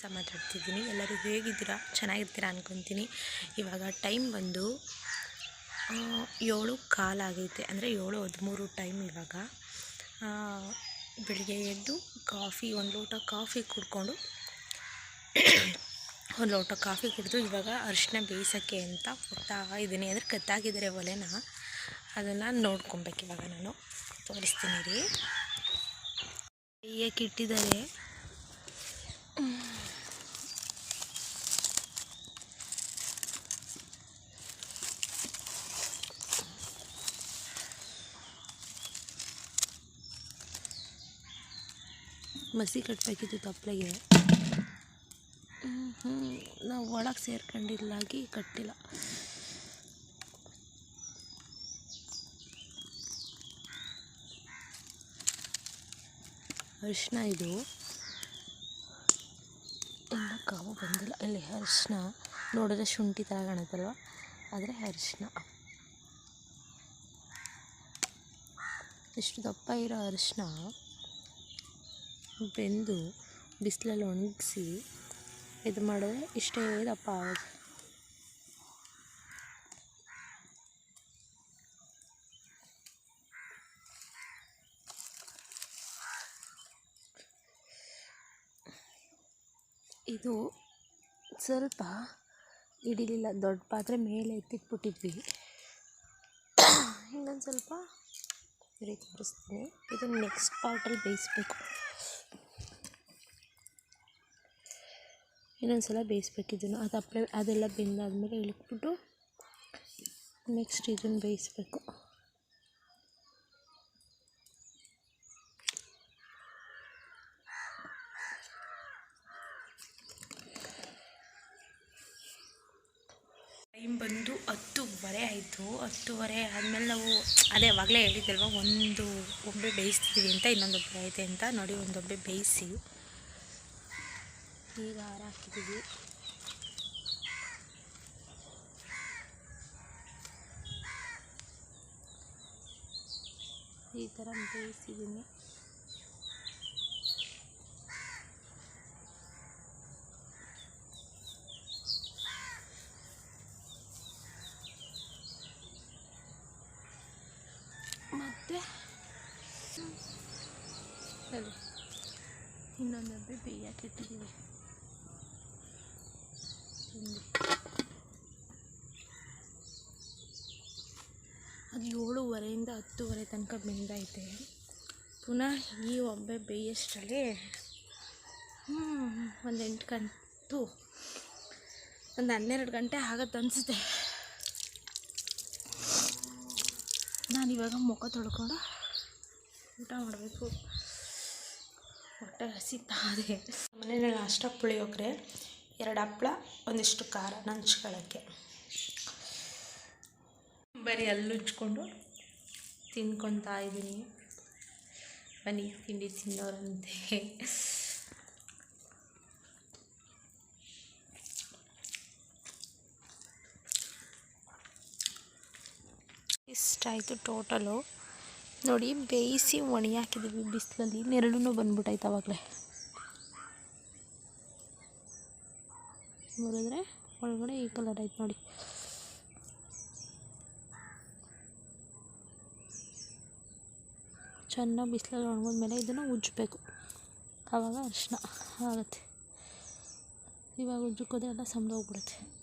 ದಿವಸ ಮಾತಾಡ್ತಿದ್ದೀನಿ. ಎಲ್ಲರೂ ಹೇಗಿದ್ದೀರಾ? ಚೆನ್ನಾಗಿರ್ತೀರಾ ಅಂದ್ಕೊತೀನಿ ಇವಾಗ ಟೈಮ್ ಬಂದು ಏಳು ಕಾಲಾಗೈತೆ ಅಂದರೆ ಏಳು ಹದಿಮೂರು ಟೈಮ್ ಇವಾಗ. ಬೆಳಿಗ್ಗೆ ಎದ್ದು ಕಾಫಿ, ಒಂದು ಲೋಟ ಕಾಫಿ ಕುಡ್ಕೊಂಡು, ಒಂದು ಲೋಟ ಕಾಫಿ ಕುಡಿದು ಇವಾಗ ಅರಿಶಿನ ಬೇಯಿಸೋಕ್ಕೆ ಅಂತ ಹೋಗ್ತಾ ಇದ್ದೀನಿ. ಅಂದರೆ ಕತ್ತಾಗಿದ್ದಾರೆ ಒಲೆನ. ಅದನ್ನು ನೋಡ್ಕೊಬೇಕು ಇವಾಗ ನಾನು. ತೋರಿಸ್ತೀನಿ ರೀ. ಬೇಯಕ್ಕೆ ಇಟ್ಟಿದ್ದಾರೆ ಮಸಿ ಕಟ್ಟಬೇಕಿತ್ತು ತಪ್ಪಲೆಗೆ. ನಾವು ಒಳಗೆ ಸೇರ್ಕೊಂಡಿಲ್ಲಾಗಿ ಕಟ್ಟಿಲ್ಲ. ಅರಿಶಿನ ಇದು. ಇನ್ನು ಕಾವು ಬಂದಿಲ್ಲ. ಇಲ್ಲಿ ಅರಿಶಿನ ನೋಡಿದ್ರೆ ಶುಂಠಿ ಥರ ಕಾಣುತ್ತಲ್ವ? ಆದರೆ ಅರಿಶಿನ ಇಷ್ಟು ದಪ್ಪ ಇರೋ ಅರಿಶಿನ ಬೆಂದು ಬಿಸಿಲಲ್ಲಿ ಒಣಗಿಸಿ ಇದು ಮಾಡಿದ್ರೆ ಇಷ್ಟೇ ದಪ್ಪ ಆಗೋದು. ಇದು ಸ್ವಲ್ಪ ಹಿಡಿಲಿಲ್ಲ, ದೊಡ್ಡ ಪಾತ್ರೆ ಮೇಲೆ ಎತ್ತಿಟ್ಬಿಟ್ಟಿದ್ವಿ. ಇನ್ನೊಂದು ಸ್ವಲ್ಪ ರೀತಿ ಬರೆಸ್ತೀನಿ ಇದು ನೆಕ್ಸ್ಟ್ ಪಾರ್ಟಲ್ಲಿ ಬೇಯಿಸ್ಬೇಕು. ಇನ್ನೊಂದು ಸಲ ಬೇಯಿಸ್ಬೇಕು ಇದನ್ನು ಅದು ಅಪ್ಲೈ ಅದೆಲ್ಲ ಬೆಂದಾದಮೇಲೆ ಇಳಿಕ್ಬಿಟ್ಟು ನೆಕ್ಸ್ಟ್ ಇದನ್ನು ಬೇಯಿಸ್ಬೇಕು. ಟೈಮ್ ಬಂದು ಹತ್ತುವರೆ ಆಯಿತು. ಹತ್ತುವರೆ ಆದಮೇಲೆ ನಾವು, ಅದೇ ಅವಾಗಲೇ ಹೇಳಿದ್ದಲ್ವ ಒಂದು ಒಬ್ಬೆ ಬೇಯಿಸ್ತಿದ್ದೀವಿ ಅಂತ ಇನ್ನೊಂದು ಒಬ್ಬೆ ಐತೆ ಅಂತ. ನೋಡಿ, ಒಂದೊಬ್ಬೆ ಬೇಯಿಸಿ. ಈಗ ಹಾರ ಹಾಕಿದ್ದೀವಿ ಈ ಥರ ಬೇಯಿಸಿದ್ದೀನಿ. ಮತ್ತೆ ಇನ್ನೊಂದು ಬೇಯಕ್ಕೆ ಇಟ್ಟಿದ್ದೀವಿ ಅದು ಏಳುವರೆಯಿಂದ ಹತ್ತುವರೆ ತನಕ ಬೆಂದೈತೆ ಪುನಃ ಈ ಒಬ್ಬೆ ಬೇಯಷ್ಟರಲ್ಲಿ ಒಂದು ಎಂಟು ಗಂಟು, ಒಂದು ಹನ್ನೆರಡು ಗಂಟೆ ಆಗತ್ತೆ ಅನಿಸುತ್ತೆ. ನಾನಿವಾಗ ಮುಖ ತೊಳ್ಕೊಂಡು ಊಟ ಮಾಡಬೇಕು. ಹೊಟ್ಟೆ ಹಸಿತಾ ಅದೇ ಮನೇಲಿ ಅಷ್ಟ ಪುಳಿಯೋಗರೆ. ಎರಡು ಹಪ್ಪಳ ಒಂದಿಷ್ಟು ಖಾರ ನಂಚ್ಕೊಳ್ಳೋಕ್ಕೆ ಬರೀ ಹಲ್ಲುಜ್ಕೊಂಡು ತಿನ್ಕೊತಾ ಇದ್ದೀನಿ. ಬನ್ನಿ ತಿಂಡಿ ತಿನ್ನೋರಂತೆ. ಇಷ್ಟಾಯಿತು ಟೋಟಲು. ನೋಡಿ ಬೇಯಿಸಿ ಒಣಗಿ ಹಾಕಿದ್ದೀವಿ ಬಿಸಿಲಲ್ಲಿ. ನೆರಳು ಬಂದ್ಬಿಟ್ಟೈತೆ ಅವಾಗಲೇ. ಮುರಿದ್ರೆ ಒಳಗಡೆ ಈ ಕಲರ್ ಆಯ್ತು ನೋಡಿ. ಚೆನ್ನಾಗಿ ಬಿಸಿಲಲ್ಲಿ ಒಣಗಿದ್ಮೇಲೆ ಇದನ್ನು ಉಜ್ಜಬೇಕು. ಆವಾಗ ಅರಿಶಿನ ಆಗುತ್ತೆ. ಇವಾಗ ಉಜ್ಜಕ್ಕೋದೆ ಎಲ್ಲ ಸಮದೋಗ್ಬಿಡುತ್ತೆ.